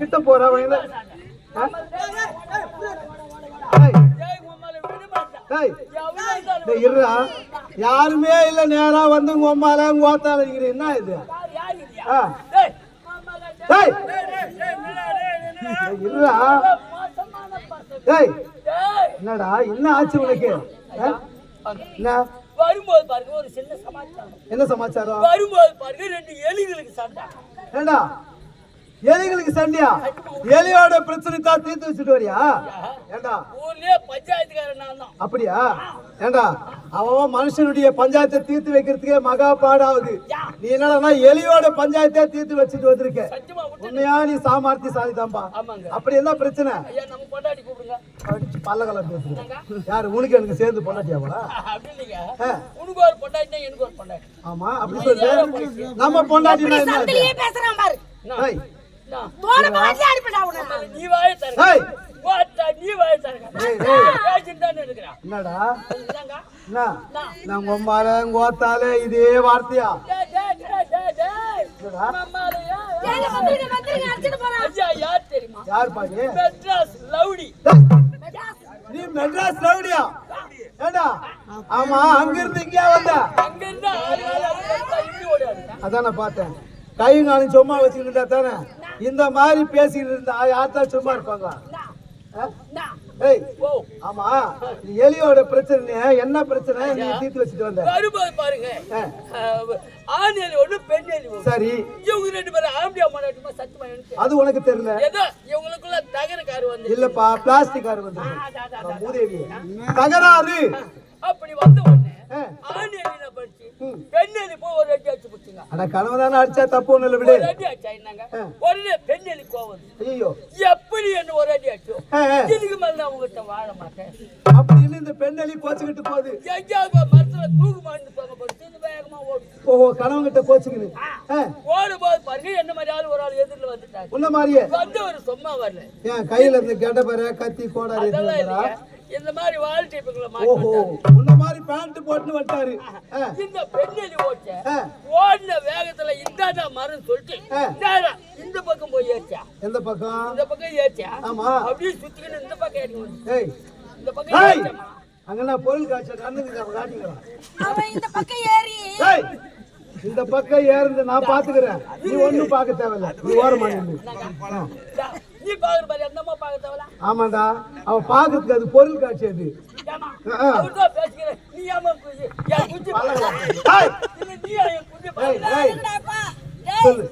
கிட்ட போற வயல இருடா யாருமே இல்ல நேரா வந்து உம்மால உங்க ஓத்தால என்ன இது இருடா டேய் என்னடா? என்ன ஆச்சு உனக்கு? என்ன? வரும்போது பாருங்க ஒரு சின்ன சமாச்சாரம். என்ன சமாச்சாரம்? வரும்போது பாருங்க ரெண்டு எலிகளுக்கு சண்டை. ஏண்டா? எலிகளுக்கு சண்டையா? எலியோட பிரச்சனை தான் தீர்த்து வச்சுட்டு வரியா? ஏண்டா? அப்படியா? ஏண்டா? அவன் மனுஷனுடைய பஞ்சாயத்தை தீர்த்து வைக்கிறதுக்கே மகா பாடாகுது நீ என்னடா எலியோட பஞ்சாயத்தை தீர்த்து வச்சுட்டு வந்திருக்க. உண்மையா நீ சாமர்த்தியசாலி தான்பா ஆமாங்க. அப்படி என்ன பிரச்சனை? பல்லகலம் பேசுறேன் யாரு உனக்கு எனக்கு சேர்ந்து பொண்டாட்டியாவா பொண்டாட்டி. ஆமா அப்படி சொல்லு. நம்ம பேசுறான் பாரு. நீ வாய நீ வாய என்னடா நான் இதே வார்த்தையா யார் பாடி மெட்ராஸ் லவுடி நீ மெட்ராஸ் லவுடியா ஏண்டா ஆமா அங்க இருந்து இங்கே வந்த அங்க இருந்து அதான் நான் பார்த்தேன். கை நானும் சும்மா வச்சுக்கிட்டா தானே? இந்த மாதிரி பேசிக்கிட்டு இருந்தா யார்தான் சும்மா இருப்பாங்க? ஏய் ஆமா. எலியோட பிரச்சனை என்ன பிரச்சனை? நீ தீர்த்து வச்சுட்டு வந்த. வரும்போது பாருங்க. ஆண் எலி ஒண்ணு பெண் எலி ஒண்ணு. சரி. இவங்க ரெண்டு பேரும் சத்தியமா எனக்கு. தெரியல. அது உனக்கு தெரியல. ஏதோ இவங்களுக்குள்ள தகரக்காரு வந்து. இல்லப்பா பிளாஸ்டிக் கார் வந்து மூதேவி. தகராறு. அப்படி வந்த உடனே ஆ. ஆண் எலி என்ன பண்ணுச்சு பெண் எலி போய் ஒரு அடி அடிச்சு போச்சுங்க அட அடிச்சா தப்பு ஒண்ணு இல்லை விடு. ஒரு அடி அடிச்சா என்னங்க? உடனே பெண் எலி கோவம். ஐயோ எப்படி என்ன ஒரு அடி அடிச்சோ. இதுக்கு மேல நான் உங்ககிட்ட வாழ மாட்டேன். அப்படின்னு இந்த பெண் எலி கோச்சுக்கிட்டு போகுது. எங்கேயாவது மரத்துல தூக்கு தொங்க போட்டு இந்த வேகமா ஓடும் ஓ கணவன் கிட்ட கோச்சுக்குது ஓடும் போது பாருங்க என்ன மாதிரி ஆள் ஒரு ஆள் எதிரில் வந்துட்டாங்க உன்ன மாதிரியே. வந்து ஒரு சும்மா வரல. ஏன் கையில இருந்து கெட்டபர கத்தி கோடாரி இந்த மாதிரி வாழ் டைப்புகளை ஓஹோ. உன்ன மாதிரி பேண்ட் போட்டுன்னு வந்துட்டாரு. ஆ, இந்த பெண்ணெலி ஓட்ட ஓடின வேகத்துல இந்தாடா மரம் சொல்லிட்டு இந்த பக்கம் போய் ஏச்சா எந்த பக்கம்? இந்த பக்கம் ஏச்சா ஆமா. அப்படியே சுத்திக்கின்னு இந்த பக்கம் ஏறி இந்த பக்கம் ஏய். ஏச்சமா அங்க நான் பொருள் காய்ச்சல் கண்ணுக்கு காட்டிக்கிறேன். அவன் இந்த பக்கம் ஏறி. இந்த பக்கம் ஏறுந்து நான் பாத்துக்கிறேன். நீ ஒண்ணும் பார்க்க தேவையில்ல. நீ ஓரமா ஆ. நீ பாக்குற மாதிரி அம்மா பார்க்க தேவலா ஆமாண்டா. அவ பாக்குறதுக்கு அது பொருள் காட்சி அது. அவர்தான் பேசிக்கிறேன் நீ என் என்? சொல்லு.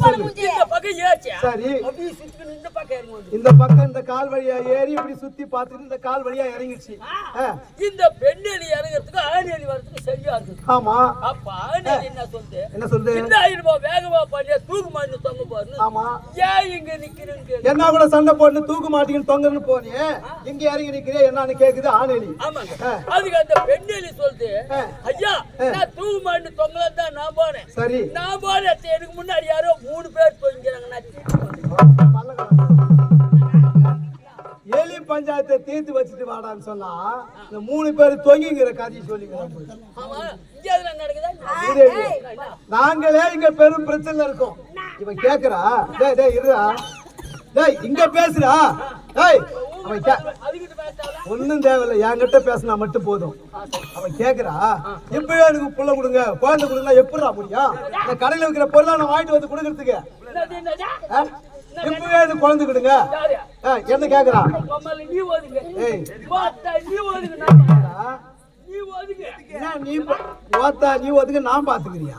சொல்லு. இந்த பக்கம் ஏச்சா சரி. அப்படியே இந்த பக்கம் இறங்கி வந்து இந்த பக்கம் இந்த கால் வழியா ஏறி இப்படி சுத்தி பார்த்துட்டு இந்த கால் வழியா இறங்கிடுச்சு. இந்த பெண்ணெலி இறங்குறதுக்கு ஆணெலி வர்றதுக்கு சரியா இருக்குது ஆமா. அப்ப என்ன சொல்லுது என்ன சொல்லுது வேகமா பண்ணியா தூக்கு மாட்டி தொங்க பாருன்னு ஆமா. ஏன் இங்க நிக்கிறேன்னு என்ன கூட சண்டை போட்டு தூக்கு மாட்டிக்கின்னு தொங்கன்னு போனியே. இங்க இறங்கி நிக்கிறியா? என்னன்னு கேக்குது ஆனேலி ஆமாங்க. அதுக்கு அந்த பெண்ணெலி சொல்லுது. ஐயா நான் தூக்கு மாட்டி தொங்கலாம் தான் நான் போனேன். சரி. நான் போனேன். எனக்கு முன்னாடி யாரோ மூணு பேர் தொங்கிறாங்க நான். எலி பஞ்சாயத்தை தீர்த்து வச்சுட்டு வாடான்னு சொன்னா இந்த மூணு பேர் தொங்கிங்கிற கதையை சொல்லிக்கிறாங்க. நாங்களே இங்க பெரும் பிரச்சனை இருக்கோம். இவன் கேக்குறா? டேய் டேய் இருடா. டேய் இங்க பேசுறா டேய் அவன் கே ஒண்ணும் தேவையில்ல. என்கிட்ட பேசினா மட்டும் போதும். அவன் கேக்குறா. இப்பவே எனக்கு புள்ள கொடுங்க. குழந்தை கொடுங்க எப்படிடா முடியும்? இந்த கடையில வைக்கிற பொருளை நான் வாங்கிட்டு வந்து கொடுக்கறதுக்கு? இப்பவே எனக்கு குழந்தை கொடுங்க. என்ன ஓதுங்க. ஏய் நீ ஓத்தா நீ ஒதுங்க நான் பாத்துக்கிறியா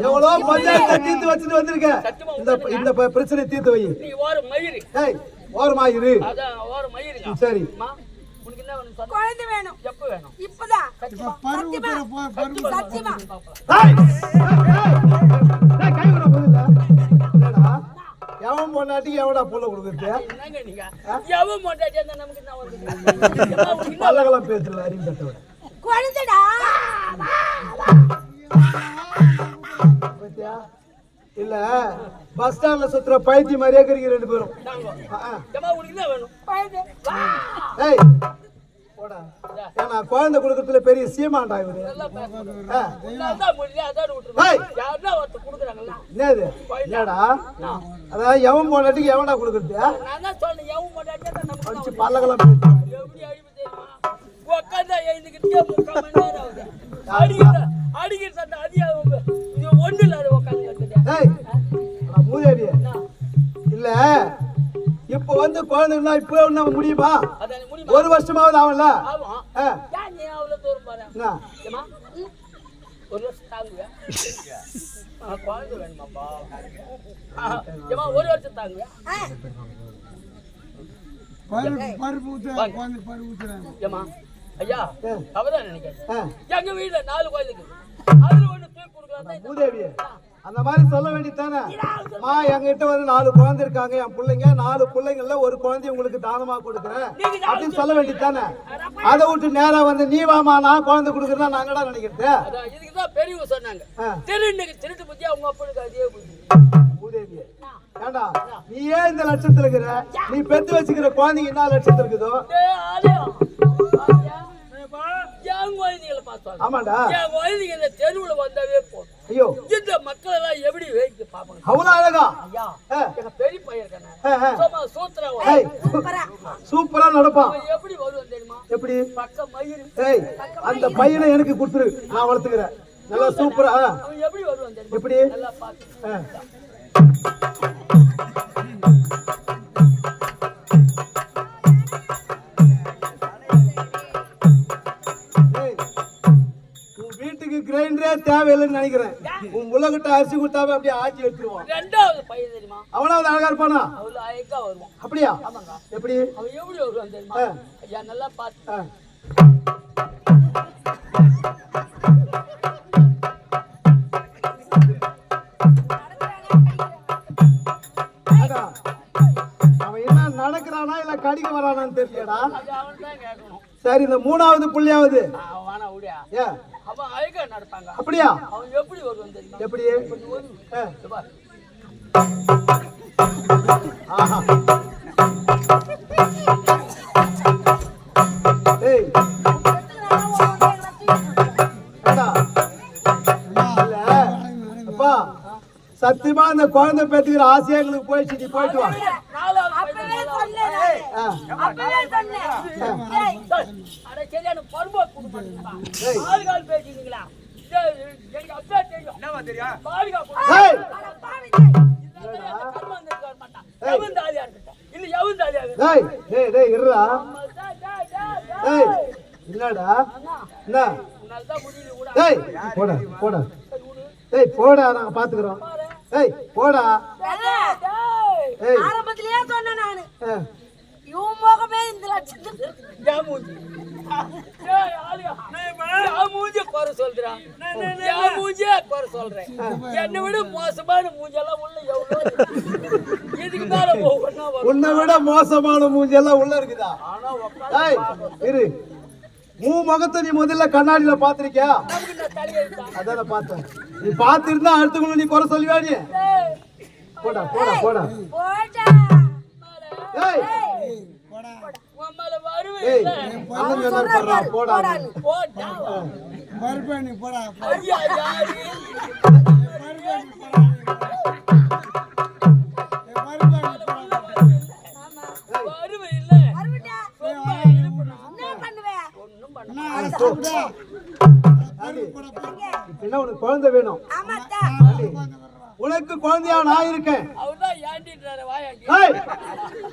எவ்வளோ பஞ்சாயத்தை தீர்த்து வச்சுட்டு வந்திருக்க? இந்த இந்த பிரச்சனை தீர்த்து வை. ஏய் ஓரமா இரு அதான் ஓர மயிருங்க சரி. அம்மா உனக்கு என்ன வேணும் சொல்லு. குழந்தை வேணும். எப்ப வேணும்? இப்பதான். சத்தியமா. வந்து ஏம்மா, உனக்கு என்ன பல்லகலாம் பேசுறது அறிவு பத்தியா? இல்ல பஸ் ஸ்டாண்ட்ல சுத்துற பைத்தி மாதிரியே இருக்கிறீங்க ரெண்டு பேரும். நாங்க. ஏய் ஏன்னா குழந்தை கொடுக்கறதுல பெரிய சீமாண்டா இவரு. என்னது? என்னடா? அதாவது எவன் போனாட்டுக்கு எவன்டா கொடுக்கறது? அடிச்சு மூதேவி இல்ல இப்ப வந்து குழந்தைன்னா இப்ப ஒண்ணு முடியுமா? ஒரு வருஷமாவது ஆகும்ல? ஒரு வருஷம் தாங்குவியா? பருப்பு ஊத்துறாங்க பருப்பு ஊத்துறாங்க ஐயா. அவதான் நினைக்கிறேன் எங்க வீட்டுல நாலு குழந்தைங்க அதுல ஒண்ணு தூக்கி கொடுக்கலாம் மூதேவி அந்த மாதிரி சொல்ல வேண்டியதானே மா என்கிட்ட வந்து நாலு குழந்தை இருக்காங்க. என் பிள்ளைங்க நாலு பிள்ளைங்கள்ல ஒரு குழந்தை உங்களுக்கு தானமா கொடுக்குறேன்? அப்படின்னு சொல்ல வேண்டியதானே அதை விட்டு நேரா வந்து நீ வாமா நான் குழந்தை கொடுக்குறதா நாங்கடா நினைக்கிறது? இதுக்குதான் பெரியவங்க சொன்னாங்க. திருநெக்கு திருட்டு புத்தி அவங்க அப்பனுக்கு அதே புத்தி ஏண்டா நீ ஏன் இந்த லட்சத்துல இருக்கிற நீ பெத்து வச்சுக்கிற குழந்தைங்க என்ன லட்சத்துல இருக்குதோ? ஆமாடா என் குழந்தைங்க இந்த தெருவுல வந்தாவே போதும். ஐயோ. இந்த மக்கள் எல்லாம் எப்படி வைத்து பார்ப்பாங்க? அவ்வளவு அழகா? ஐயா எங்க பெரிய பையன் இருக்கானே சூத்திர ஏய், சூப்பரா. நடப்பான் அவன் எப்படி வருவான் தெரியுமா? எப்படி? பக்கம் மயிறு. ஏய் அந்த பையனை எனக்கு கொடுத்துரு. நான் வளர்த்துக்கிறேன். நல்லா சூப்பரா அவன் எப்படி வருவான் தெரியுமா? எப்படி? நல்லா பார்த்து. ஆ. ஏய், உன் வீட்டுக்கு கிரைண்டரே தேவையில்லைன்னு நினைக்கிறேன். உன் முள்ளகிட்ட அரிசி கொடுத்தாவே அப்படியே ஆட்சி எடுத்துருவான். ரெண்டாவது பையன் தெரியுமா? அவனாவது அழகா இருப்பானா? அவ்வளவு அழகா வருவான். அப்படியா? ஆமாங்க. எப்படி? அவன் எப்படி வருவான் தெரியுமா. ஐயா நல்லா பார்த்து நடக்கிறானா இல்ல கடிக்க வரானான்னு தெரியலடா. சரி இந்த மூணாவது புள்ளியாவது. அவன் வேணா விடியா ஏ அவன் அழகா நடப்பாங்க. அப்படியா? அவன் எப்படி வருவான் தெரியுமா? எப்படி. ஆஹா. ஏய். சத்தியமா அந்த குழந்தை பேத்துக்கிற ஆசையா எங்களுக்கு போயிடுச்சு. நீ போயிட்டு வா. நாலாவது. ஆ, டேய், அட சரியான கொடுப்பானுங்கப்பா. ஏய். ஆளு கால் பேசிக்கிறீங்களா? டேய், எனக்கு அப்பா தெரியும். ஏய், டேய், டேய், டேய் டேய். என்னடா அண்ணா, என்ன உன்னால தான் முடியல கூட. டேய் போடா போடா. டேய் போடா நாங்க பாத்துக்கிறோம். டேய் போடா டேய். ஏய் ஆரம்பத்திலேயே சொன்னேன் நானு இவன் முகமே இந்த லட்சத்துக்கு. என்னை விட மோசமான மூஞ்செல்லாம் உள்ள. இதுக்கு மேல. உன்னை விட மோசமான மூஞ்சி எல்லாம் உள்ள இருக்குதா? இரு. உன் முகத்தை நீ முதல்ல கண்ணாடியில பாத்திருக்கியா? அதான் பார்த்தேன். நீ பாத்திருந்தா அடுத்தவங்களை நீ குறை சொல்லுவியா நீ? போடா போடா போடா. ஏய். பாருடா போடா? என்ன பண்ணுவேன்? ஒண்ணும் பண்ண நான் சாப்பிட்டா இப்ப என்ன உனக்கு குழந்தை வேணும்? உனக்கு குழந்தையா நான் இருக்கேன் அவர்தான் ஏண்டின்றாரு வாயாக்கி. ஏய்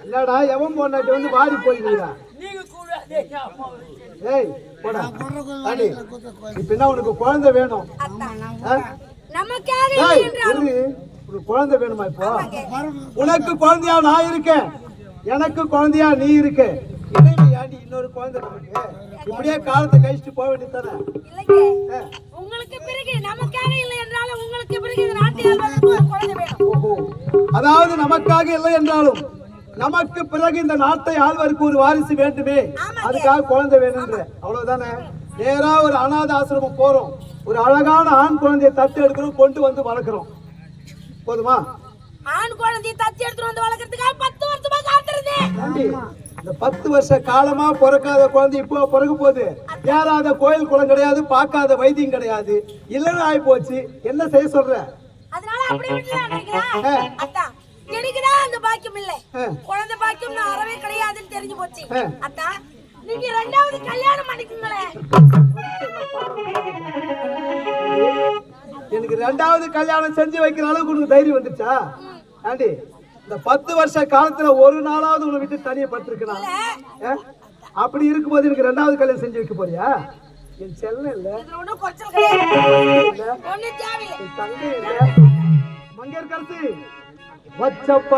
இல்லடா எவன் பொண்ணாட்டி வந்து வாடி போயிருக்கா. ஏய் போடா. இப்ப என்ன உனக்கு குழந்தை வேணும். உனக்கு குழந்தை வேணுமா இப்போ? உனக்கு குழந்தையா நான் இருக்கேன். எனக்கு குழந்தையா நீ இருக்க. இன்னொரு குழந்தை இப்படியே காலத்தை கழிச்சுட்டு போக வேண்டியதானே உங்களுக்கு பிறகு நமக்காக இல்லை என்றாலும் உங்களுக்கு பிறகு இந்த நாட்டு ஆள்வதற்கு ஒரு குழந்தை வேணும். ஓஹோ. அதாவது நமக்காக இல்லை என்றாலும் நமக்கு பிறகு இந்த நாட்டை ஆள்வதற்கு ஒரு வாரிசு வேண்டுமே. அதுக்காக குழந்தை வேணும்ன்ற. அவ்வளவுதானே? நேரா ஒரு அனாத ஆசிரமம் போறோம். ஒரு அழகான ஆண் குழந்தையை தத்து எடுக்கிறோம் கொண்டு வந்து வளர்க்குறோம். போதுமா? ஆண் குழந்தையை தத்தி எடுத்துட்டு வந்து வளர்க்கறதுக்காக பத்து வருஷமா காத்திருந்தேன். இந்த பத்து வருஷ காலமா பிறக்காத குழந்தை இப்போ பிறக்க போகுது. ஏறாத கோயில் குளம் கிடையாது பார்க்காத வைத்தியம் கிடையாது. இல்லைன்னு ஆகி போச்சு என்ன செய்ய சொல்ற? எனக்குதான் அந்த பாக்கியம் இல்லை. குழந்தை பாக்கியம் நான் அறவே கிடையாதுன்னு தெரிஞ்சு போச்சு. அத்தா நீங்க ரெண்டாவது கல்யாணம் பண்ணிக்கோங்களேன் எனக்கு ரெண்டாவது கல்யாணம் செஞ்சு வைக்கிற அளவுக்கு உனக்கு தைரியம் வந்துச்சா ஆண்டி இந்த பத்து வருஷ காலத்துல ஒரு நாளாவது உன்னை விட்டு தனியா பட்டிருக்கேன் அப்படி இருக்கும்போது எனக்கு ரெண்டாவது கல்யாணம் செஞ்சு வைக்க போறியா? என் செல்லம் இல்ல. தங்கை இல்ல. வச்சப்பா